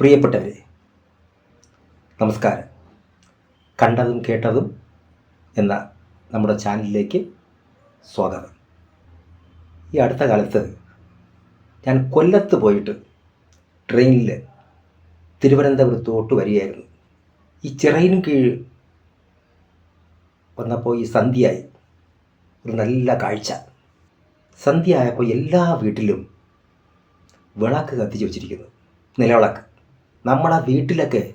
പ്രിയപ്പെട്ടവരെ നമസ്കാരം. കണ്ടതും കേട്ടതും എന്ന നമ്മുടെ ചാനലിലേക്ക് സ്വാഗതം. ഈ അടുത്ത കാലത്ത് ഞാൻ കൊല്ലത്ത് പോയിട്ട് ട്രെയിനിൽ തിരുവനന്തപുരത്തോട്ട് വരികയായിരുന്നു. ഈ ചിറയിനും കീഴ് വന്നപ്പോൾ ഈ സന്ധ്യയായി. ഒരു നല്ല കാഴ്ച. സന്ധ്യ ആയപ്പോൾ എല്ലാ വീട്ടിലും വിളക്ക് കത്തിച്ച് വെച്ചിരിക്കുന്നു. നിലവിളക്ക്. നമ്മളെ വീട്ടിലൊക്കെ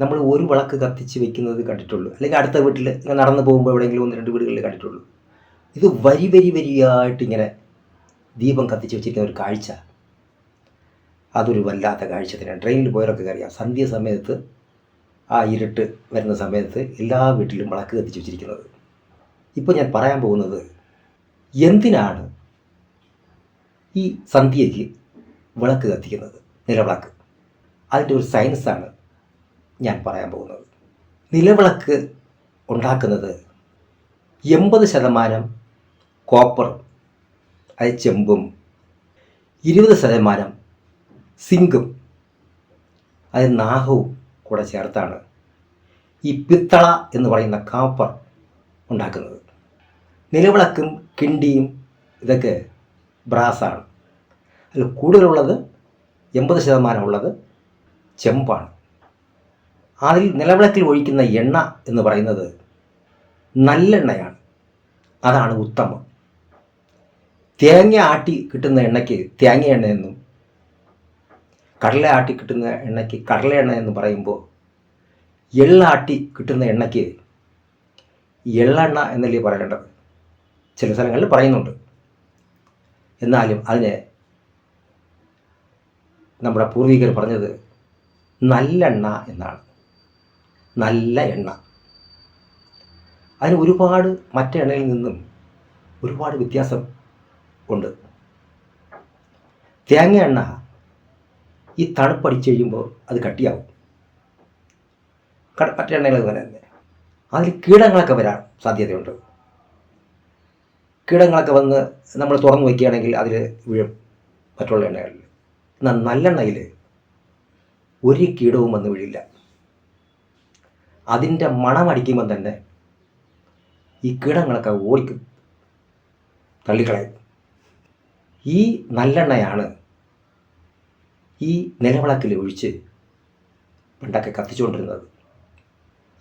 നമ്മൾ ഒരു വിളക്ക് കത്തിച്ച് വെക്കുന്നത് കണ്ടിട്ടുള്ളൂ. അല്ലെങ്കിൽ അടുത്ത വീട്ടിൽ ഇങ്ങനെ നടന്നു പോകുമ്പോൾ എവിടെയെങ്കിലും ഒന്ന് രണ്ട് വീടുകളിൽ കണ്ടിട്ടുള്ളൂ. ഇത് വരി വരി വരിയായിട്ട് ഇങ്ങനെ ദീപം കത്തിച്ച് വെച്ചിരിക്കുന്ന ഒരു കാഴ്ച. അതൊരു വല്ലാത്ത കാഴ്ച തന്നെയാണ്. ട്രെയിനിൽ പോയവരൊക്കെ അറിയാം. സന്ധ്യ സമയത്ത് ആ ഇരുട്ട് വരുന്ന സമയത്ത് എല്ലാ വീട്ടിലും വിളക്ക് കത്തിച്ച് വെച്ചിരിക്കുന്നത്. ഇപ്പോൾ ഞാൻ പറയാൻ പോകുന്നത് എന്തിനാണ് ഈ സന്ധ്യയ്ക്ക് വിളക്ക് കത്തിക്കുന്നത്? നിലവിളക്ക്. അതിന്റെ ഒരു സയൻസാണ് ഞാൻ പറയാൻ പോകുന്നത്. നിലവിളക്ക് ഉണ്ടാക്കുന്നത് എൺപത് ശതമാനം കോപ്പർ അത് ചെമ്പും ഇരുപത് ശതമാനം സിങ്കും അത് നാഹവും കൂടെ ചേർത്താണ് ഈ പിത്തള എന്ന് പറയുന്ന കാപ്പർ ഉണ്ടാക്കുന്നത്. നിലവിളക്കും കിണ്ടിയും ഇതൊക്കെ ബ്രാസാണ്. അതിൽ കൂടുതലുള്ളത് എൺപത് ശതമാനമുള്ളത് ചെമ്പാണ്. അതിൽ നിലവിളക്കിൽ ഒഴിക്കുന്ന എണ്ണ എന്ന് പറയുന്നത് നല്ലെണ്ണയാണ്. അതാണ് ഉത്തമം. തേങ്ങ ആട്ടി കിട്ടുന്ന എണ്ണയ്ക്ക് തേങ്ങ എണ്ണ എന്നും കടല ആട്ടി കിട്ടുന്ന എണ്ണയ്ക്ക് കടല എണ്ണ എന്ന് പറയുമ്പോൾ എള്ളാട്ടി കിട്ടുന്ന എണ്ണയ്ക്ക് എള്ളെണ്ണ എന്നല്ലേ പറയേണ്ടത്? ചില സ്ഥലങ്ങളിൽ പറയുന്നുണ്ട്. എന്നാലും അതിനെ നമ്മുടെ പൂർവികർ പറഞ്ഞത് നല്ലെണ്ണ എന്നാണ്. നല്ല എണ്ണ. അതിന് ഒരുപാട് മറ്റേ എണ്ണയിൽ നിന്നും ഒരുപാട് വ്യത്യാസം ഉണ്ട്. തേങ്ങ എണ്ണ ഈ തണുപ്പടിച്ച് കഴിയുമ്പോൾ അത് കട്ടിയാവും. കട മറ്റേ എണ്ണയിൽ അതുപോലെ തന്നെ. അതിൽ കീടങ്ങളൊക്കെ വരാൻ സാധ്യതയുണ്ട്. കീടങ്ങളൊക്കെ വന്ന് നമ്മൾ തുറന്നു വയ്ക്കുകയാണെങ്കിൽ അതിൽ വീഴും മറ്റുള്ള എണ്ണകളിൽ. എന്നാൽ നല്ലെണ്ണയിൽ ഒരു കീടവും വന്ന് വീഴില്ല. അതിന്റെ മണമടിക്കുമ്പോൾ തന്നെ ഈ കീടങ്ങളൊക്കെ ഓടിക്കും തള്ളിക്കളയും. ഈ നല്ലെണ്ണയാണ് ഈ നിലവിളക്കിൽ ഒഴിച്ച് പണ്ടൊക്കെ കത്തിച്ചുകൊണ്ടിരുന്നത്.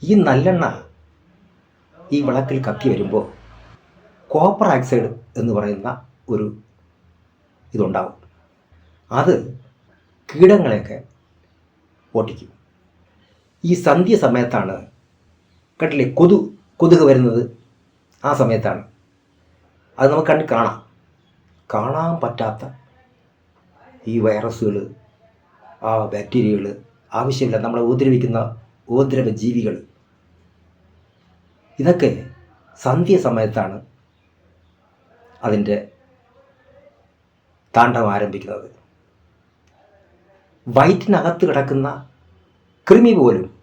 ഈ നല്ലെണ്ണ ഈ വിളക്കിൽ കത്തി വരുമ്പോൾ കോപ്പർ ഓക്സൈഡ് എന്ന് പറയുന്ന ഒരു ഇതുണ്ടാവും. അത് കീടങ്ങളെയൊക്കെ ഓട്ടിക്കും. ഈ സന്ധ്യ സമയത്താണ് കണ്ടില്ലേ കൊതു കൊതുക് വരുന്നത്? ആ സമയത്താണ്. അത് നമുക്ക് കണ്ട് കാണാം. കാണാൻ പറ്റാത്ത ഈ വൈറസുകൾ ആ ബാക്ടീരിയകൾ ആവശ്യമില്ല നമ്മളെ ഉപദ്രവിക്കുന്ന ഉപദ്രവ ജീവികൾ ഇതൊക്കെ സന്ധ്യ സമയത്താണ് അതിന്റെ താണ്ഡവം ആരംഭിക്കുന്നത്. വയറ്റിനകത്ത് കിടക്കുന്ന കൃമി പോലും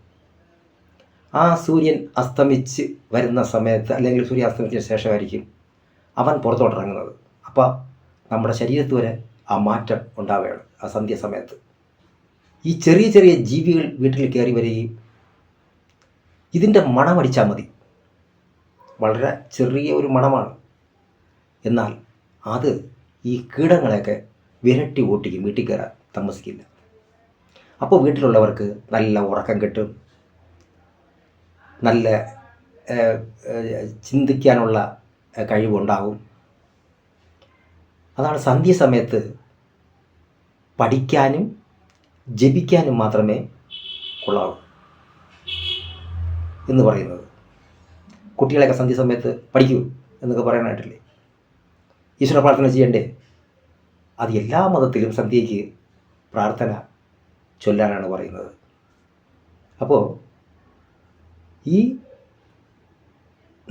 ആ സൂര്യൻ അസ്തമിച്ച് വരുന്ന സമയത്ത് അല്ലെങ്കിൽ സൂര്യൻ അസ്തമിച്ചതിന് ശേഷമായിരിക്കും അവൻ പുറത്തോട്ടിറങ്ങുന്നത്. അപ്പോൾ നമ്മുടെ ശരീരത്ത് വരെ ആ മാറ്റം ഉണ്ടാവുകയാണ് ആ സന്ധ്യ സമയത്ത്. ഈ ചെറിയ ചെറിയ ജീവികൾ വീട്ടിൽ കയറി വരികയും ഇതിന്റെ മണമടിച്ചാൽ മതി. വളരെ ചെറിയ ഒരു മണമാണ്. എന്നാൽ അത് ഈ കീടങ്ങളെയൊക്കെ വിരട്ടി ഓട്ടിക്കും വീട്ടിൽ കയറാൻ താമസിക്കില്ല. അപ്പോൾ വീട്ടിലുള്ളവർക്ക് നല്ല ഉറക്കം കിട്ടും. നല്ല ചിന്തിക്കാനുള്ള കഴിവുണ്ടാകും അതാണ് സന്ധ്യ സമയത്ത് പഠിക്കാനും ജപിക്കാനും മാത്രമേ കൊള്ളാവൂ എന്ന് പറയുന്നത്. കുട്ടികളെയൊക്കെ സന്ധ്യ സമയത്ത് പഠിക്കൂ എന്നൊക്കെ പറയാനായിട്ടില്ലേ? ഈശ്വര പ്രാർത്ഥന ചെയ്യണ്ടേ? അത് എല്ലാ മതത്തിലും സന്ധ്യയ്ക്ക് പ്രാർത്ഥന ചൊല്ലാനാണ് പറയുന്നത്. അപ്പോൾ ഈ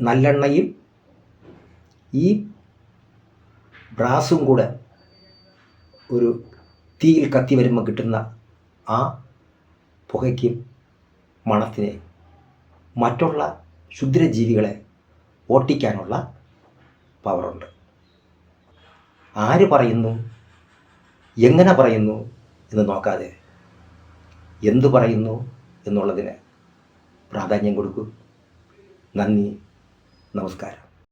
നല്ലെണ്ണയും ഈ ബ്രാസും കൂടെ ഒരു തീയിൽ കത്തി വരുമ്പോൾ കിട്ടുന്ന ആ പുകയ്ക്കും മണത്തിന് മറ്റുള്ള ക്ഷുദ്രജീവികളെ ഓട്ടിക്കാനുള്ള പവറുണ്ട്. ആര് പറയുന്നു? എങ്ങനെ പറയുന്നു? എന്ന് നോക്കാതെ എന്തു പറയുന്നു എന്നുള്ളതിന് പ്രാധാന്യം കൊടുക്കൂ. നന്ദി. നമസ്കാരം.